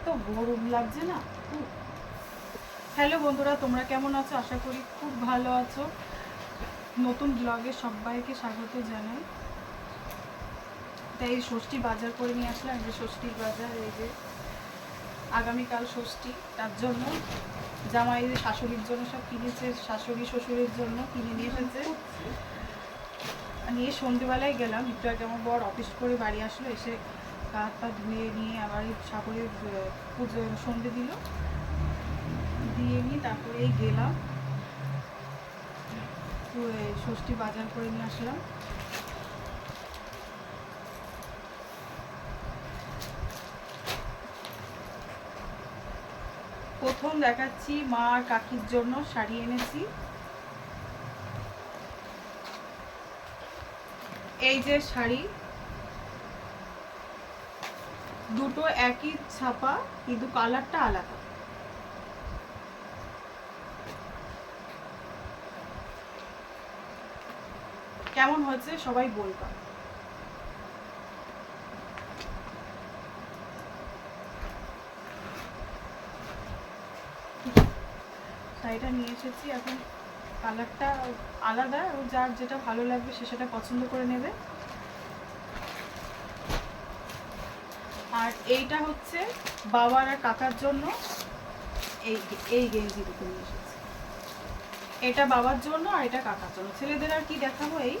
এত গরম লাগছে না? হ্যালো বন্ধুরা তোমরা কেমন আছো? আশা করি খুব ভালো আছো। নতুন ব্লগে সবাইকে স্বাগত জানাই। তাই ষষ্ঠী বাজার করে নিয়ে আসলাম। যে ষষ্ঠীর বাজার এই যে আগামীকাল ষষ্ঠী তার জন্য জামাই শাশুড়ির জন্য সব কিনেছে শাশুড়ি শ্বশুরের জন্য কিনে নিয়ে এসেছে। নিয়ে সন্ধেবেলায় গেলাম। একটু আগে আমার বর অফিস করে বাড়ি আসলো এসে হাত পা ধুয়ে নিয়ে আবার ঠাকুরের পুজো সন্ধে দিল। দিয়ে নিয়ে তারপরে এই গেলাম ষষ্ঠী বাজার করে নিয়ে আসলাম। প্রথম দেখাচ্ছি মা আর কাকির জন্য শাড়ি এনেছি। এই যে শাড়ি দুটো একই ছাপা, কিন্তু কালারটা আলাদা। কেমন হয়েছে সবাই বলবা। শাড়িটা নিয়ে এসেছি, এখন কালারটা আলাদা যার যেটা ভালো লাগবে সে সেটা পছন্দ করে নেবে। আর এইটা হচ্ছে বাবার আর কাকার জন্য এই এই গেঞ্জি দুটো নিয়ে এসেছি। এটা বাবার জন্য আর এটা কাকার জন্য। ছেলেদের আর কি দেখাবো এই?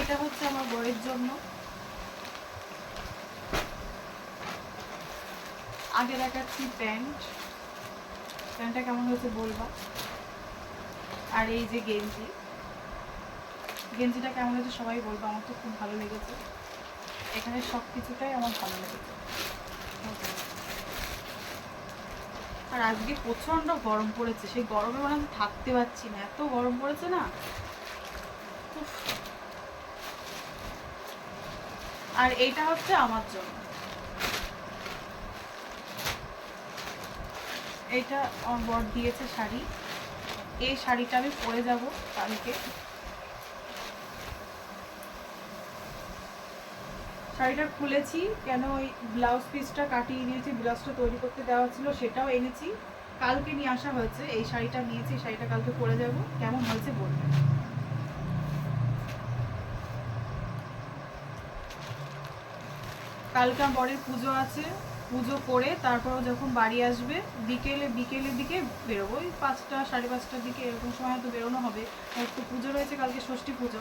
এটা হচ্ছে আমার বইয়ের জন্য। আগে দেখাচ্ছি প্যান্ট। প্যান্টটা কেমন হয়েছে বলবা? আর এই যে গেঞ্জি। গেঞ্জিটা কেমন হয়েছে সবাই বলব, আমার তো খুব ভালো লেগেছে। এখানে সব কিছুটাই আমার ভালো লেগেছে। আর আজকে প্রচণ্ড গরম পড়েছে। সেই গরমে মানে আমি থাকতে পারছি না। এত গরম পড়েছে না। আর এইটা হচ্ছে আমার জন্য। এইটা বর দিয়েছে শাড়ি। এই শাড়িটা আমি পরে যাব কালকে। শাড়িটা খুলেছি, কেন ওই ব্লাউজ পিসটা কাটিয়ে নিয়েছি ব্লাউজটা তৈরি করতে দেওয়া ছিল, সেটাও এনেছি। কালকে নিয়ে আসা হয়েছে, এই শাড়িটা নিয়েছি শাড়িটা কালকে পরে যাব। কেমন হয়েছে বলবেন কালকে বরের পুজো আছে। পুজো করে তারপর যখন বাড়ি আসবে, বিকেলে, বিকেলের দিকে বেরোবো। ওই পাঁচটা, সাড়ে পাঁচটার দিকে এরকম সময় তো বেরোনো হবে। একটু পুজো রয়েছে, কালকে ষষ্ঠী পুজো।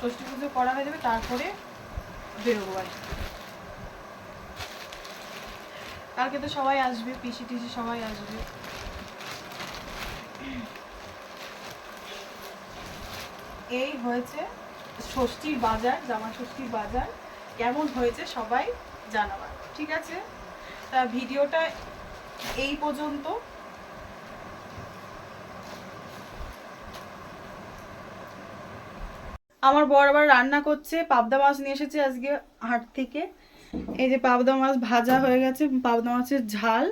ষষ্ঠী পুজো করা হয়ে যাবে, তারপরে বেরোবো বাড়ি কালকে তো সবাই আসবে, পিসি টিসি সবাই আসবে। এই হয়েছে ষষ্ঠীর বাজার জামা ষষ্ঠীর বাজার। কেমন হয়েছে সবাই জানাবার ঠিক আছে? তা ভিডিওটা এই পর্যন্ত। আমার বর আবার রান্না করছে, পাবদা মাছ নিয়ে এসেছে আজকে হাট থেকে। এই যে পাবদা মাছ ভাজা হয়ে গেছে, পাবদা মাছের ঝাল।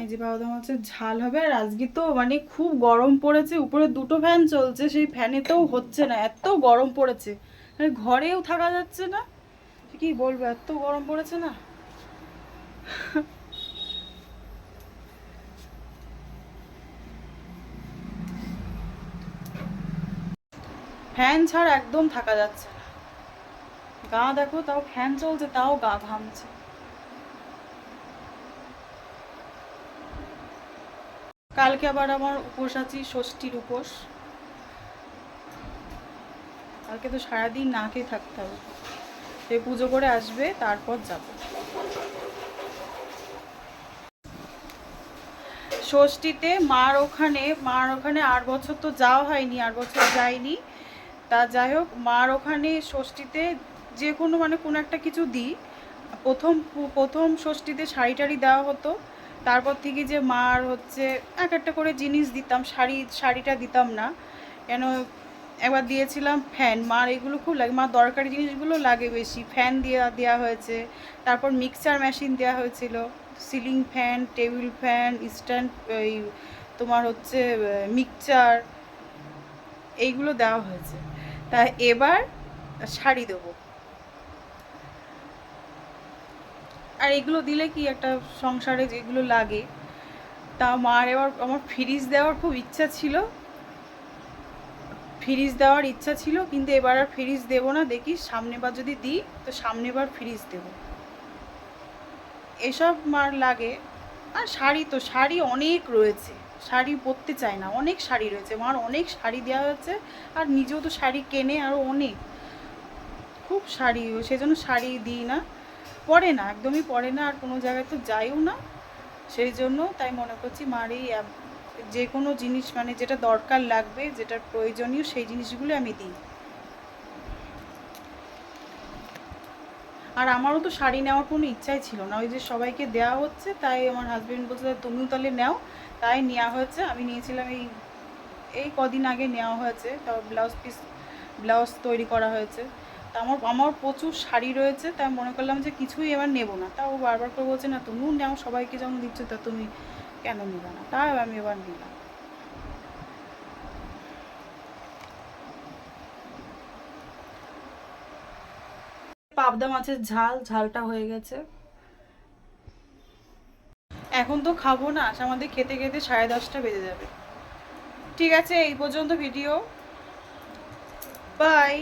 এই যে পাবদা মাছের ঝাল হবে, আর আজকে তো মানে খুব গরম পড়েছে, উপরে দুটো ফ্যান চলছে, সেই ফ্যানেতেও হচ্ছে না, এত গরম পড়েছে। ঘরেও থাকা যাচ্ছে না। কি বলব, এত গরম পড়েছে না। ফ্যান ছাড়া একদম থাকা যাচ্ছে না। গা দেখো, তাও ফ্যান চলছে, তাও গা ঘামছে। কালকে আবার আমার উপোস আছি, ষষ্ঠীর উপোস। কালকে তো সারাদিন না খেয়ে থাকতে হবে। সে পুজো করে আসবে, তারপর যাব। ষষ্ঠীতে মার ওখানে মার ওখানে আট বছর তো যাওয়া হয়নি, আট বছর যায়নি। তা যাই হোক, মার ওখানে ষষ্ঠীতে যে কোনো মানে কোনো একটা কিছু দিই। প্রথম প্রথম ষষ্ঠীতে শাড়ি টাড়ি দেওয়া হতো। তারপর থেকে যে মার হচ্ছে, এক একটা করে জিনিস দিতাম, শাড়ি, শাড়িটা দিতাম না। কেন একবার দিয়েছিলাম ফ্যান। মার এগুলো খুব লাগে। মার দরকারি জিনিসগুলো লাগে বেশি। ফ্যান দিয়ে দেওয়া হয়েছে। তারপর মিক্সচার মেশিন দেওয়া হয়েছিল। Ceiling fan, table fan, stand, এই তোমার হচ্ছে মিক্সচার এইগুলো দেওয়া হয়েছে। তা এবার শাড়ি দেবো। আর এগুলো দিলে কি একটা সংসারে যেগুলো লাগে। তা মার এবার, আমার ফ্রিজ দেওয়ার খুব ইচ্ছা ছিল। ফ্রিজ দেওয়ার ইচ্ছা ছিল, কিন্তু এবার আর ফ্রিজ দেবো না। দেখি সামনেবার যদি দিই, তো সামনেবার ফ্রিজ দেবো। এসব মার লাগে। আর শাড়ি তো, শাড়ি অনেক রয়েছে। শাড়ি পরতে চায় না, অনেক শাড়ি রয়েছে। মার অনেক শাড়ি দেওয়া হয়েছে আর নিজেও তো শাড়ি কেনে আরও অনেক। খুব শাড়ি, সেজন্য শাড়ি দিই না। পরে না, একদমই পরে না, আর কোনো জায়গায় তো যাইও না। সেই জন্য তাই মনে করছি মার এই যে কোনো জিনিস মানে যেটা দরকার লাগবে, যেটা প্রয়োজনীয় সেই জিনিসগুলো আমি দিই। আর আমারও তো শাড়ি নেওয়ার কোনো ইচ্ছাই ছিল না। ওই যে সবাইকে দেওয়া হচ্ছে, তাই আমার হাজবেন্ড বলছে তুমিও তাহলে নেও। তাই নেওয়া হয়েছে। আমি নিয়েছিলাম এই এই কদিন আগে নেওয়া হয়েছে। তাও ব্লাউজ পিস ব্লাউজ তৈরি করা হয়েছে। তা আমার আমার প্রচুর শাড়ি রয়েছে, তাই মনে করলাম যে কিছুই এবার নেব না। তাও বারবার করে বলছে, না, তুমিও নাও, সবাইকে যখন দিচ্ছ, তা তুমি কেন নেবে না? তাই আমি এবার নিলাম। পাবদা মাছের ঝাল, ঝালটা হয়ে গেছে। এখন তো খাব না আমাদের খেতে খেতে সাড়ে দশটা বেজে যাবে। ঠিক আছে, এই পর্যন্ত ভিডিও। বাই।